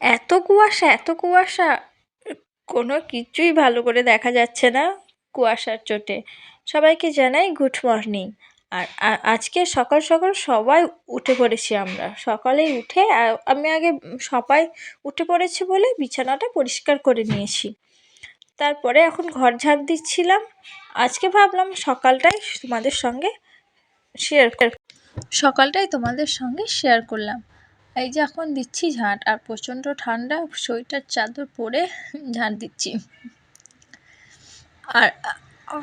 এত কুয়াশা এত কুয়াশা, কোনো কিছুই ভালো করে দেখা যাচ্ছে না কুয়াশার চোটে। সবাইকে জানাই গুড মর্নিং আর আজকে সকাল সকাল সবাই উঠে পড়েছি আমরা। সকালেই উঠে আমি আগে সবাই উঠে পড়েছি বলে বিছানাটা পরিষ্কার করে নিয়েছি। তারপরে এখন ঘর ঝাড় দিচ্ছিলাম। আজকে ভাবলাম সকালটাই তোমাদের সঙ্গে শেয়ার সকালটাই তোমাদের সঙ্গে শেয়ার করলাম। এই যে এখন দিচ্ছি ঝাঁট আর প্রচণ্ড ঠান্ডা সোয়েটার চাদর পরে ঝাঁট দিচ্ছি। আর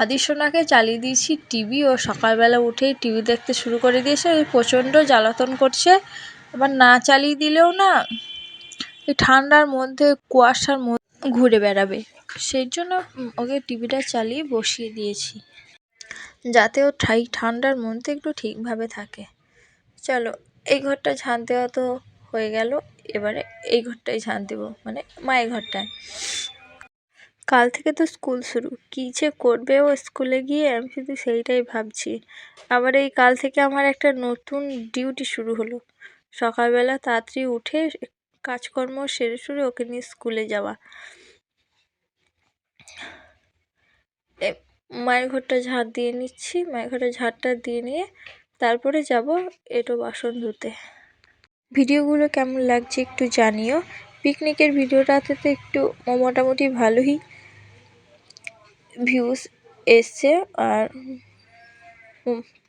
আদিসোনাকে চালিয়ে দিয়েছি টিভি, ও সকালবেলা উঠেই টিভি দেখতে শুরু করে দিয়েছে। ওই প্রচণ্ড জ্বালাতন করছে। এবার না চালিয়ে দিলেও না, এই ঠান্ডার মধ্যে, কুয়াশার মধ্যে ঘুরে বেড়াবে। সেই জন্য ওকে টিভিটা চালিয়ে বসিয়ে দিয়েছি। যাতে ও ঠাই, ঠান্ডার মধ্যে একটু ঠিকভাবে থাকে। চলো এই ঘরটা ঝাঁট দেওয়া তো হয়ে গেল, এবারে এই ঘরটায় ঝাঁট দেবো মানে মায়ের ঘরটায়। কাল থেকে তো স্কুল শুরু, কী যে করবে ও স্কুলে গিয়ে, আমি শুধু সেইটাই ভাবছি। আবার এই কাল থেকে আমার একটা নতুন ডিউটি শুরু হলো। সকালবেলা তাড়াতাড়ি উঠে কাজকর্ম সেরে সুরে ওকে নিয়ে স্কুলে যাওয়া। মায়ের ঘরটা ঝাড় দিয়ে নিচ্ছি, মায়ের ঘরে ঝাড়টা দিয়ে নিয়ে তারপরে যাব এটো বাসন ধুতে। ভিডিওগুলো কেমন লাগছে একটু জানিও। পিকনিকের ভিডিওটাতে তো একটু মোটামুটি ভালোই ভিউজ এসছে আর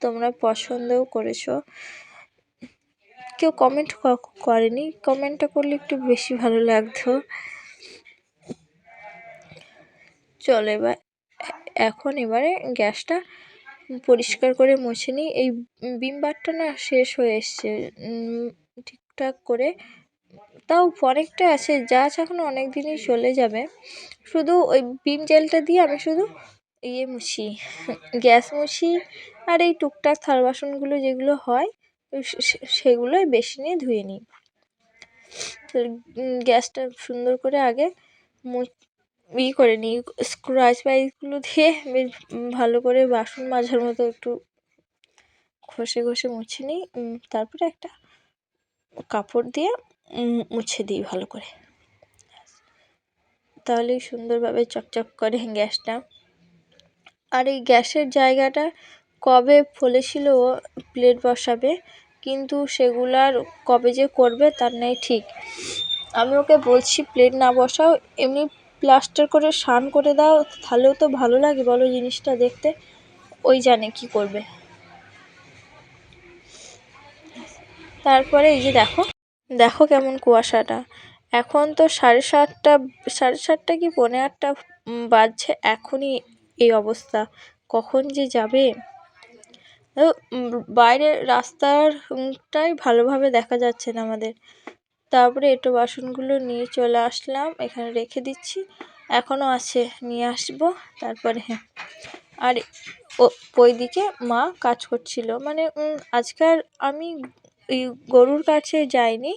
তোমরা পছন্দও করেছ। কেউ কমেন্ট করেনি। কমেন্টটা করলে একটু বেশি ভালো লাগতো। চলো এবার, এখন এবারে গ্যাসটা পরিষ্কার করে মুছে নিই। এই বিম বারটা না শেষ হয়ে এসছে। ঠিকঠাক করে তাও অনেকটা আছে, যা আছে এখনও অনেক দিনই চলে যাবে। শুধু ওই বিম জেলটা দিয়ে আমি শুধু ইয়ে মুছি, গ্যাস মুছি আর এই টুকটাক থাল বাসনগুলো যেগুলো হয় সেগুলোই বেশি নিয়ে ধুয়ে নিই। গ্যাসটা সুন্দর করে আগে ই করে নিই স্ক্রাচ বাইকগুলো দিয়ে বেশ ভালো করে বাসন মাজার মতো একটু ঘষে ঘষে মুছে নিই তারপরে একটা কাপড় দিয়ে মুছে দিই ভালো করে। তাহলেই সুন্দরভাবে চকচক করে গ্যাসটা। আর এই গ্যাসের জায়গাটা কবে ফলেছিল প্লেট বসাবে, কিন্তু সেগুলার কবে যে করবে তার নেই ঠিক। আমি ওকে বলছি প্লেট না বসাও, এমনি প্লাস্টার করে শান করে দাও, তাহলেও তো ভালো লাগে, বলো জিনিসটা দেখতে। ওই জানে কি করবে। তারপরে এই যে দেখো দেখো কেমন কুয়াশাটা। এখন তো সাড়ে সাতটা সাড়ে সাতটা কি পৌনে আটটা বাজছে এখনই এই অবস্থা। কখন যে যাবে? বাইরের রাস্তারটাই ভালোভাবে দেখা যাচ্ছে না আমাদের। তারপরে এটো বাসনগুলো নিয়ে চলে আসলাম, এখানে রেখে দিচ্ছি। এখনও আছে, নিয়ে আসব, তারপরে হ্যাঁ। আর ও ওইদিকে মা কাজ করছিল। মানে আজকাল আমি এই গরুর কাছে যাইনি,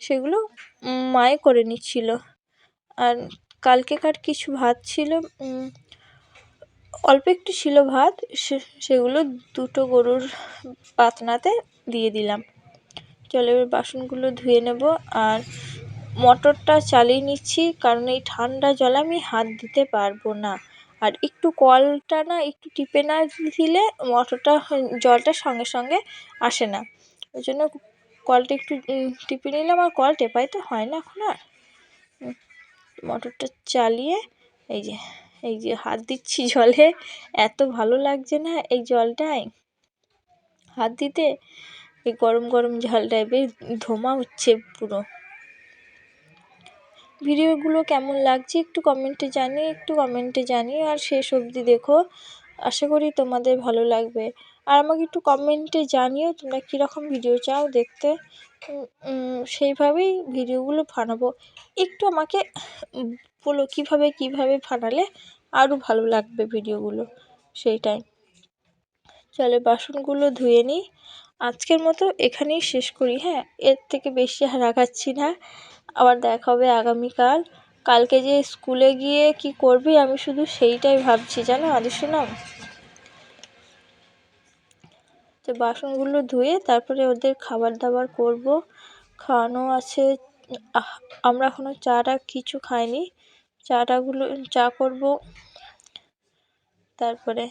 সেগুলো মায়ে করে নিচ্ছিল। আর কালকেকার কিছু ভাত ছিল অল্প একটু ছিল ভাত, সে, সেগুলো দুটো গরুর পাতনাতে দিয়ে দিলাম। এবার বাসনগুলো ধুয়ে নেব আর মোটরটা চালিয়ে নিচ্ছি, কারণ এই ঠান্ডা জলে আমি হাত দিতে পারব না। আর একটু কলটা না একটু টিপে না দিলে মোটরটা জলটা সঙ্গে সঙ্গে আসে না। ওই জন্য কলটা একটু টিপে নিলাম আর কল টেপাই তো হয় না এখন আর। মোটরটা চালিয়ে এই যে এই যে হাত দিচ্ছি জলে, এত ভালো লাগছে না এই জলটায়। হাত দিতে এই গরম গরম জলটায় বেশ ধোমা হচ্ছে পুরো। ভিডিওগুলো কেমন লাগছে একটু কমেন্টে জানিয়ে, একটু কমেন্টে জানিয়ে আর শেষ অবধি দেখো। আশা করি তোমাদের ভালো লাগবে। আর আমাকে একটু কমেন্টে জানিও তোমরা কীরকম ভিডিও চাও দেখতে। সেইভাবেই ভিডিওগুলো ফানাবো একটু আমাকে বলো কীভাবে কীভাবে ফানালে আরও ভালো লাগবে ভিডিওগুলো সেইটাই চলে বাসনগুলো ধুয়ে নিই। আজকের মতো এখানেই শেষ করি। হ্যাঁ এর থেকে বেশি আর আগাচ্ছি না। আবার দেখা হবে আগামীকাল। কালকে যে স্কুলে গিয়ে কি করবি আমি শুধু সেইটাই ভাবছি, জানো আদিসোনাম তো বাসনগুলো ধুয়ে তারপরে ওদের খাবার দাবার করব। খাওয়ানো আছে। আমরা এখনও চাটা কিছু খাইনি। চাটাগুলো, চা করব। তারপরে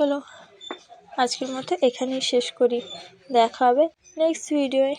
চলো আজকের মতো এখানেই শেষ করি। দেখা হবে নেক্সট ভিডিওয়